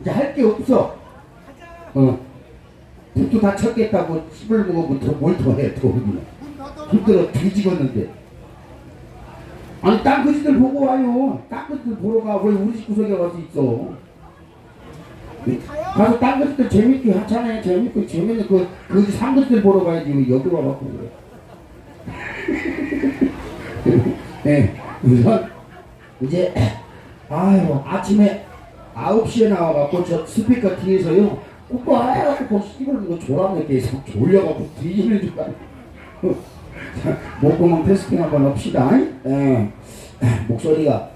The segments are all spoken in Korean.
이제 할 게 없어. 어. 붓도 다 쳤겠다고 씹을 먹으면 더뭘더 해, 더 우리는. 힘들어 뒤지겠는데. 아니, 딴 거지들 보고 와요. 딴 거지들 보러 가. 왜 우리 집 구석에 와서 있어? 가서 딴 것들 재밌게 하잖아요. 재밌고 재밌는 그, 그 상것들 보러 가야지. 왜 여기 와갖고 그래. 네, 우선 이제 아유 아침에 9시에 나와갖고 저 스피커 뒤에서요 오빠 해갖고 씹을 거 졸아먹게 졸려갖고 뒤지는 줄 알고 자, 목구멍 테스팅 한번 합시다 예. 목소리가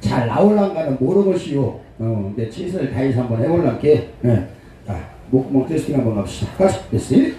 잘 나올란가는 모르겠시오 어, 근데 최선을 다해서 한번 해볼란게 예. 자, 목구멍 테스팅 한번 합시다 가시 됐어요?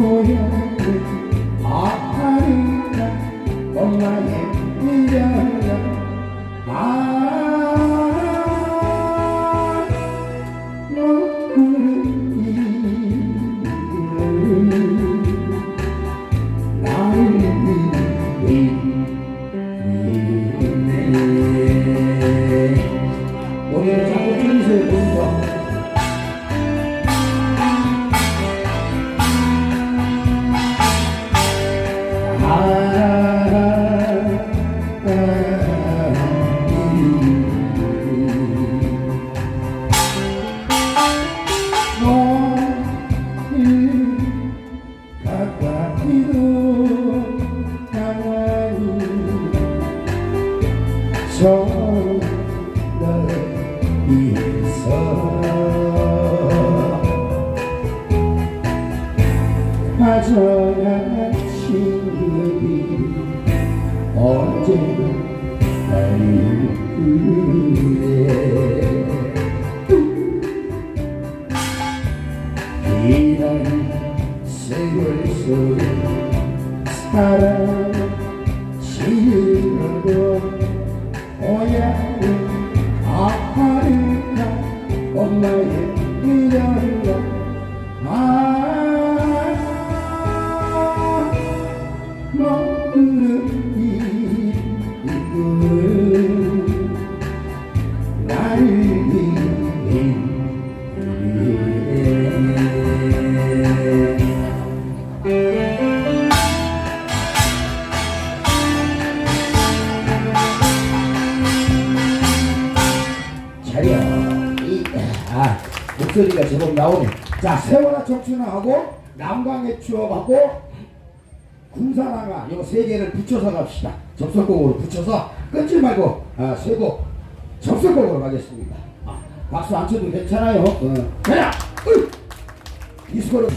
고향을 가져간 친구들이 언제 나를 그래 이런 세월 속 사랑 지 목소리가 제법 나오네. 자 세월아 청춘하고 남강의 추억하고 군사나가 요 세 개를 붙여서 갑시다. 접속곡으로 붙여서 끊지 말고 아, 세곡 접속곡으로 가겠습니다. 아, 박수 안 쳐도 괜찮아요. 어. 자야 이스코로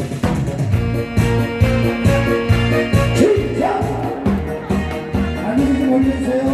시작! 안녕히 좀 올려주세요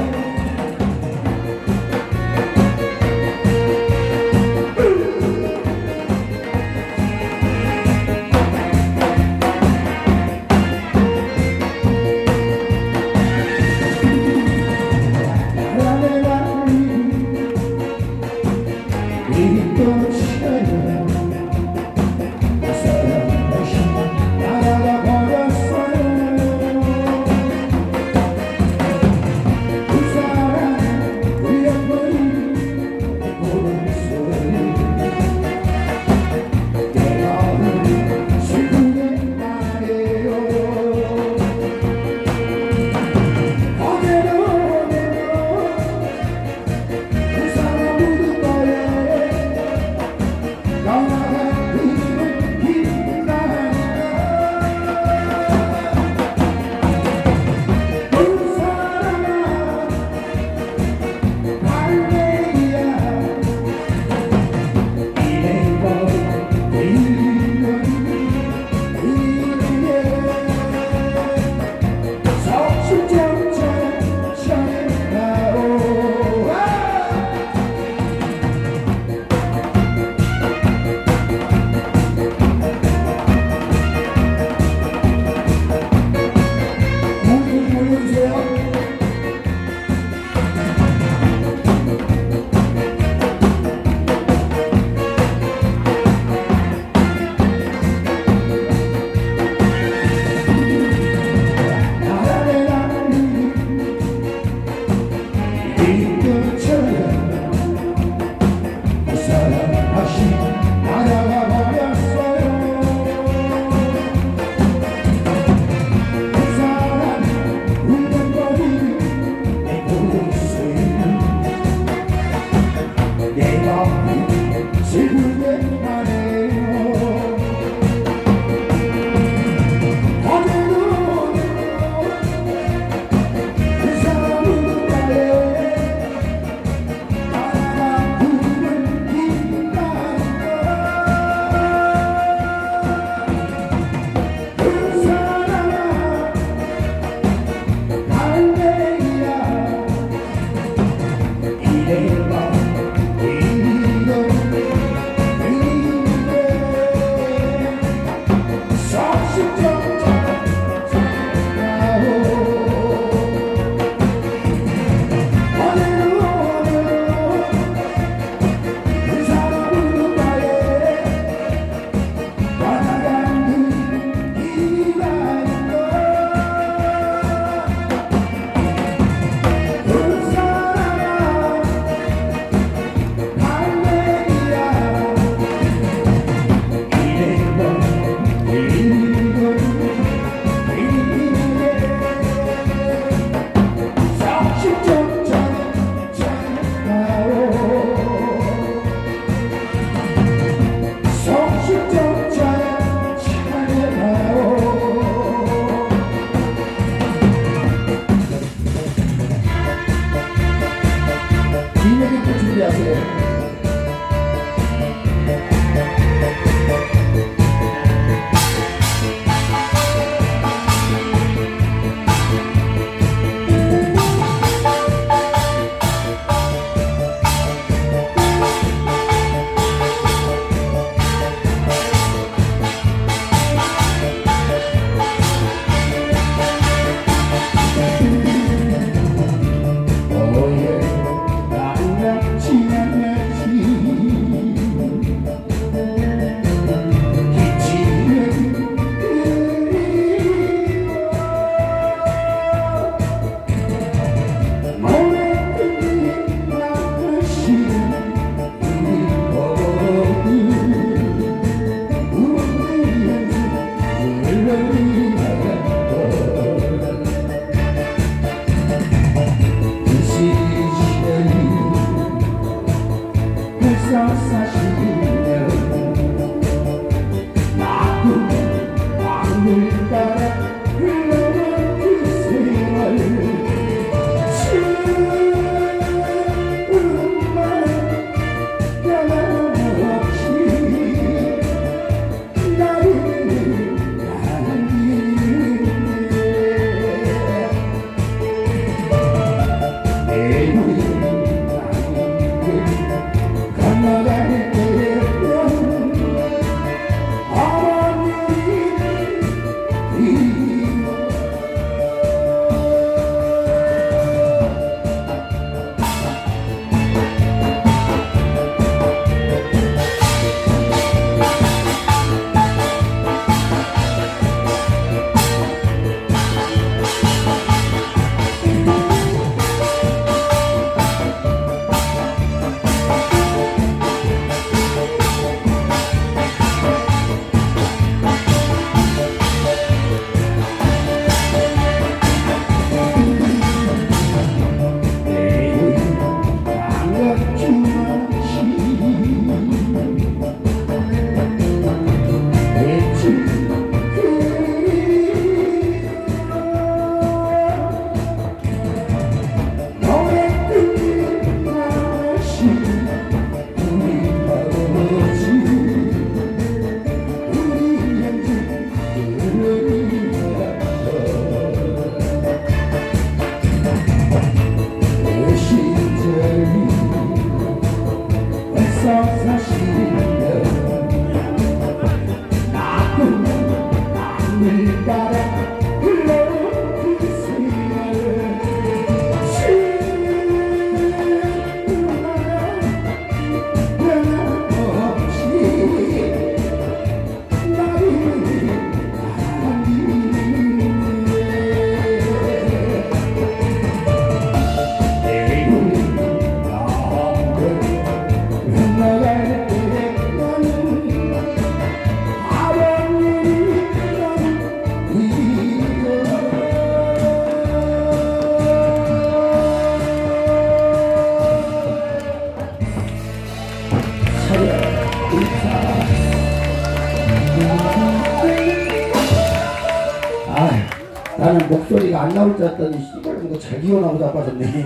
나올 줄 알았더니 씨발 뭐잘 기어나고 자빠졌네.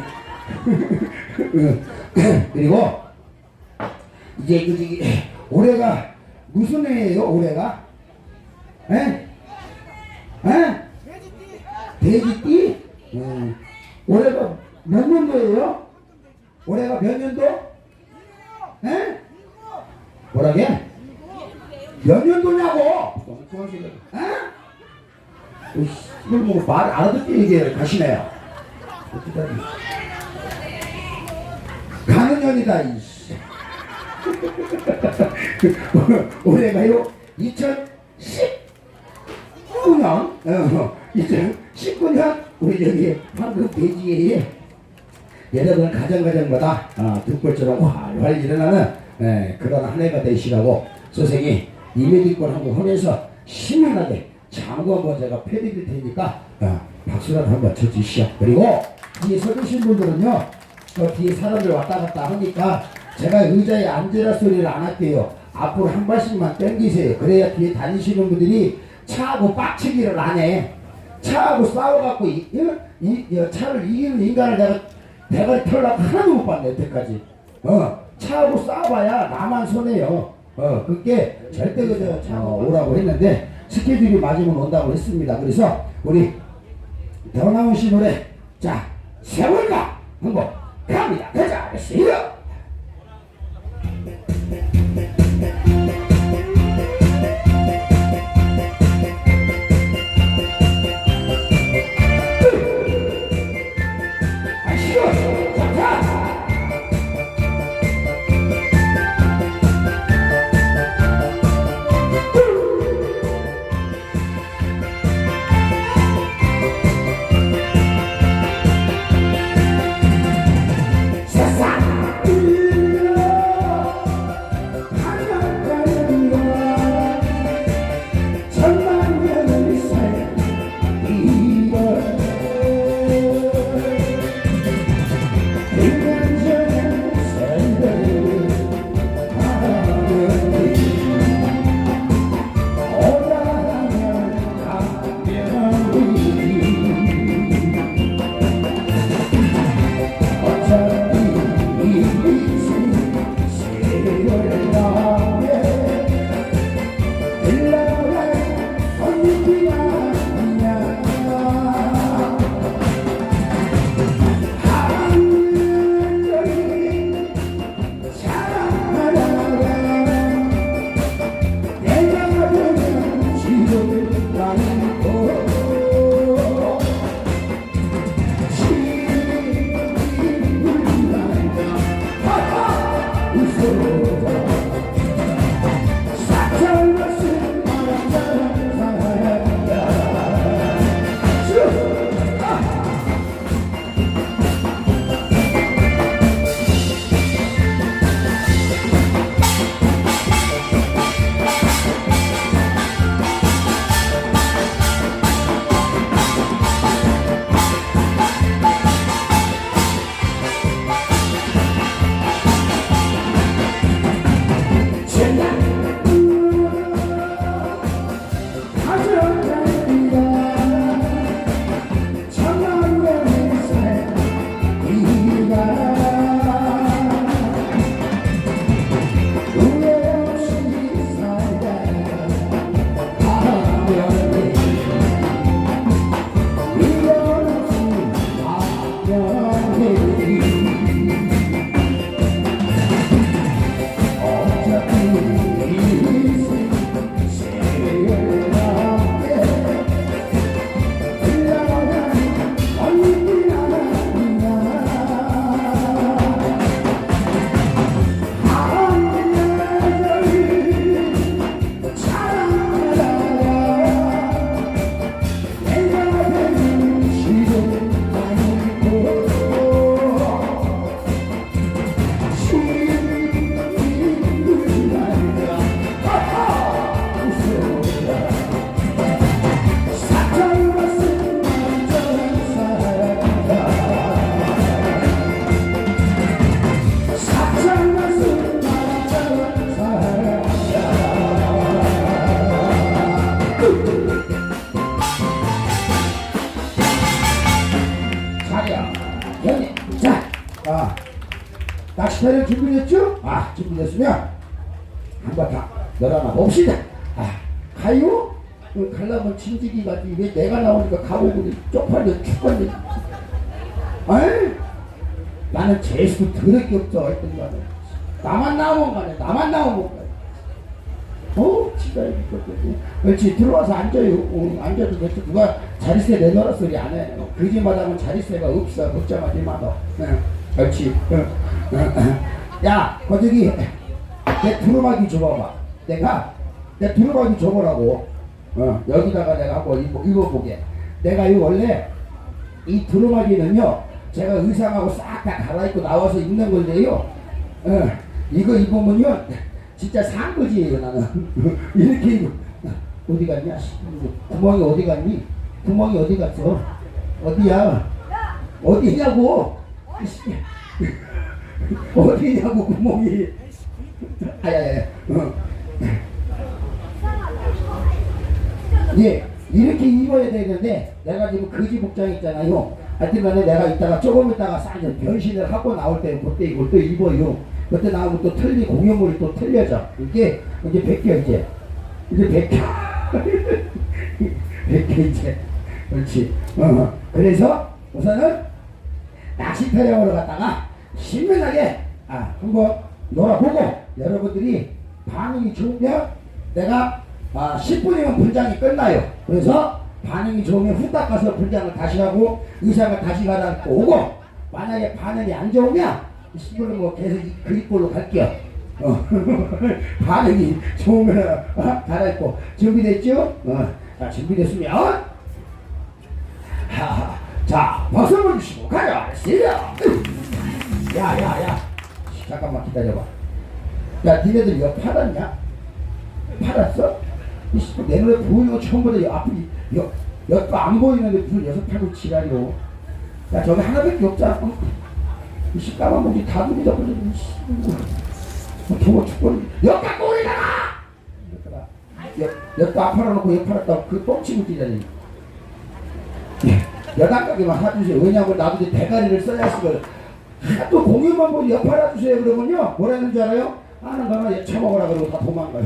그리고 이제 그 올해가 무슨 해예요? 올해가? 에? 에? 돼지띠? 음. 올해가 몇 년도예요? 올해가 몇 년도? 에? 뭐라게? 몇 년도냐고? 에? 이걸 뭐말 알아듣게 얘기해 가시네요. 가는 년이다 이씨. 올해가요 2019년 어, 2019년 우리 여기 황금 돼지에 여러분 가정가정마다 어, 등불처럼 활활 일어나는 예, 그런 한 해가 되시라고 선생이 이메일권 한번 하면서 신명하게 장구 한번 제가 펴드릴 테니까 어, 박수라도 한번 쳐주시오. 그리고 뒤에 서 계신 분들은요 저 뒤에 사람들 왔다 갔다 하니까 제가 의자에 앉으라 소리를 안 할게요. 앞으로 한 발씩만 당기세요. 그래야 뒤에 다니시는 분들이 차하고 빡치기를 안 해. 차하고 싸워갖고 이, 이, 이 차를 이기는 인간을 내가 대가리 털라고 하나도 못 봤네 여태까지. 어 차하고 싸워봐야 나만 손해요. 어 그게 절대 그저 차 오라고 했는데 스케줄이 맞으면 온다고 했습니다. 그래서 우리 더 나오신 노래 자 세월가 한번 갑니다. 가자 시작. 낚시타령 준비됐죠? 아 준비됐으면 한번 다 열어놔 봅시다 아 가요? 그 갈라면 진지기 같지 왜 내가 나오니까 가보고 쪽팔려 죽겠네 아이 나는 재수 더럽게 없어 했더니 간에 나만 나오면 가네 나만 나오면 가네 어? 지가 이거거든 그렇지 들어와서 앉아요 어, 앉아도 됐어 누가 자리세 내놓으라 소리 안 해 거짓말하면 자리세가 없어 걱정하지 마 너. 응. 그렇지 응. 응. 야 거저기. 내 두루마기 줘봐봐. 내가 내 두루마기 줘보라고. 어, 여기다가 내가 한번 입어, 입어보게. 내가 이 원래 이 두루마기는요 제가 의상하고 싹 다 갈아입고 나와서 입는 건데요. 어, 이거 입으면요 진짜 산 거지 나는. 이렇게 입어. 어디 갔냐? 씨, 구멍이 어디 갔니? 구멍이 어디 갔어? 어디야? 어디냐고. 씨, 어디냐고 구멍이 아야야 어. 예, 이렇게 입어야 되는데 내가 지금 거지 복장 있잖아요. 하여튼 간에 내가 이따가 조금 있다가 싹 이제 변신을 하고 나올 때 그때 이걸 또 입어요. 그때 나오면 또 틀리 공연물이 또 틀려져. 이게 이제 벗겨 이제. 이제 벗겨. 벗겨 이제. 그렇지. 어. 그래서 우선은 낚시 타령으로 갔다가 신명하게 아, 한번 놀아보고 여러분들이 반응이 좋으면 내가 아, 10분이면 분장이 끝나요. 그래서 반응이 좋으면 후딱 가서 분장을 다시 하고 의상을 다시 갈아입고 오고 만약에 반응이 안 좋으면 이걸로 뭐 계속 이 그립꼴로 갈게요. 어. 반응이 좋으면 어? 갈아입고 준비됐죠? 어. 자 준비됐으면. 자, 박수 한번 주시고 가자. 시작. 야, 야, 야. 잠깐만 기다려봐. 야, 니네들 이거 팔았냐? 팔았어? 내 눈에 보이는 거 처음 보다 이 앞이 여, 여거 안 보이는데 무슨 여섯 팔고 지랄이요. 야, 저기 하나밖에 없잖아. 어? 이씨, 까만 목이 다 눈이 덮어져. 이씨. 뭐, 더워 죽겠네. 여 갖고 오리다가! 여또 앞팔아 놓고 옆 팔았다고 그 뻥치고 뛰자니. 여당가게만 사주세요. 왜냐하면 나도 이제 대가리를 써야 쓰걸. 하도 공유만 보고 옆팔아 주세요. 그러면요. 뭐라 했는 줄 알아요? 하는 거는 처먹으라 그러고 다 도망가요.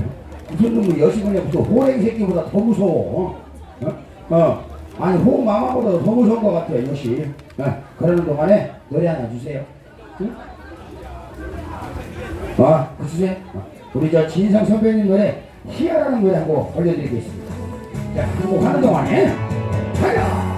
무슨 놈의 여시분이 무슨 호랭이 새끼보다 더 무서워. 어? 어. 아니 호마마보다 더 무서운 것 같아요. 여시. 어. 그러는 동안에 노래 하나 주세요. 응? 어, 그 주세요. 어. 우리 저 진성 선배님 노래 희야라는 노래 한곡 올려드리겠습니다. 자, 한곡 하는 동안에 가자.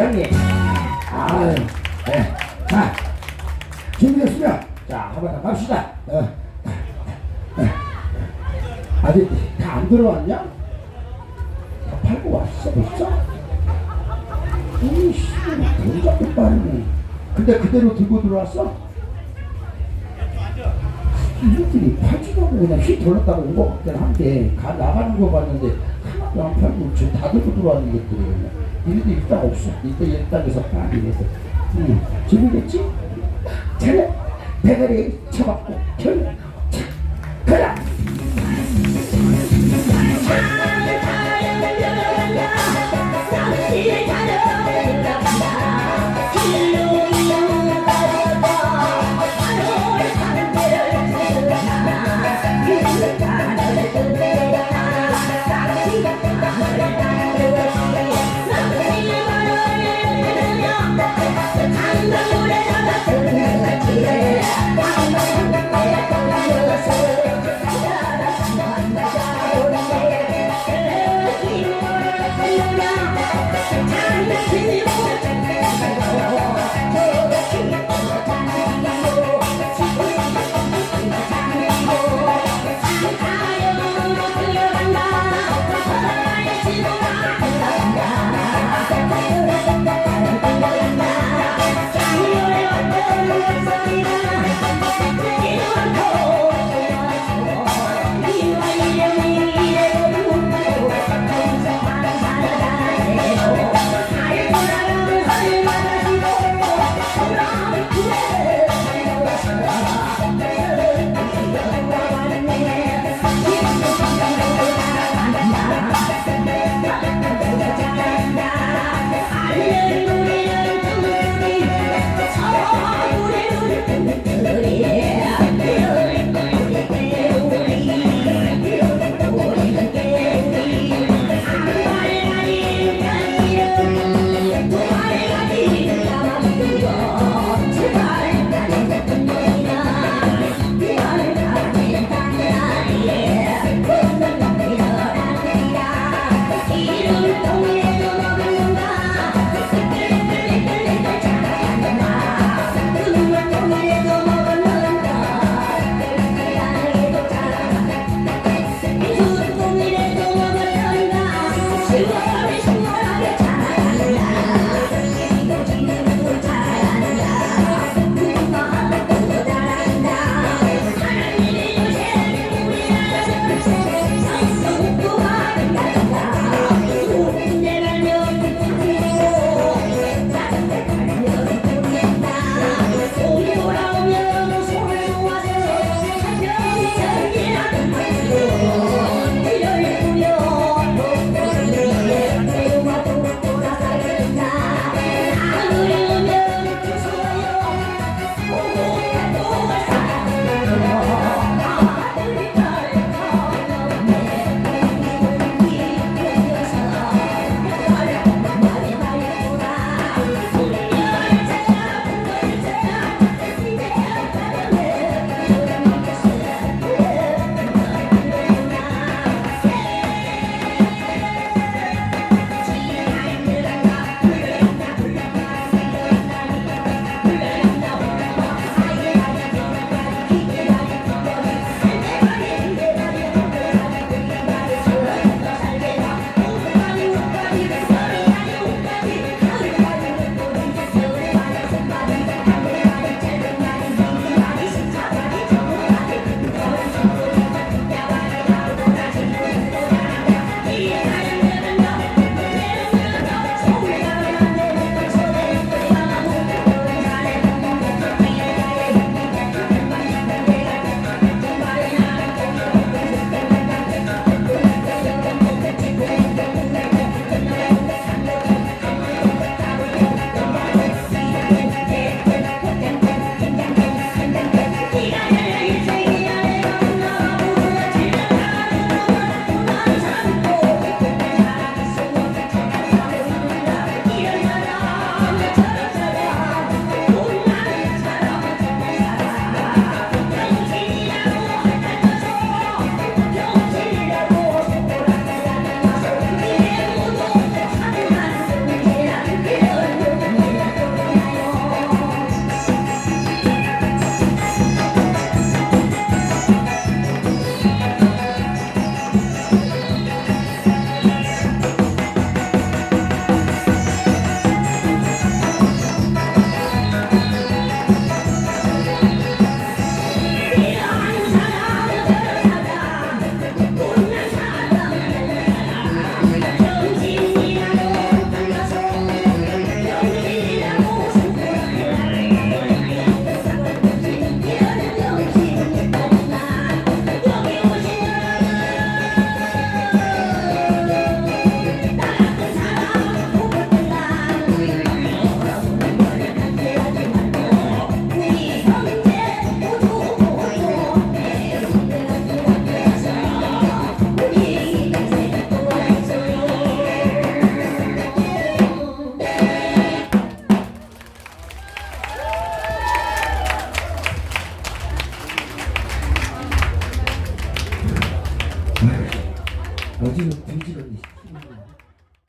형님. 아유, 네. 자, 준비됐으면, 자, 한번 갑시다. 어. 어, 어. 아직 다 안 들어왔냐? 다 팔고 왔어, 벌써? 이씨, 돈 잡고 빠르네. 근데 그대로 들고 들어왔어? 이들이 팔지도 않고 그냥 휙 돌렸다고 온것 같긴 한데, 가, 나가는 거 봤는데, 하나도 안 팔고 지금 다 들고 들어왔는 것들이 그냥. 얘도 일단 없어. 일단 일단에서 딱 이래서 응. 준비됐지? 잘 배가리 쳐갖고 결 가라.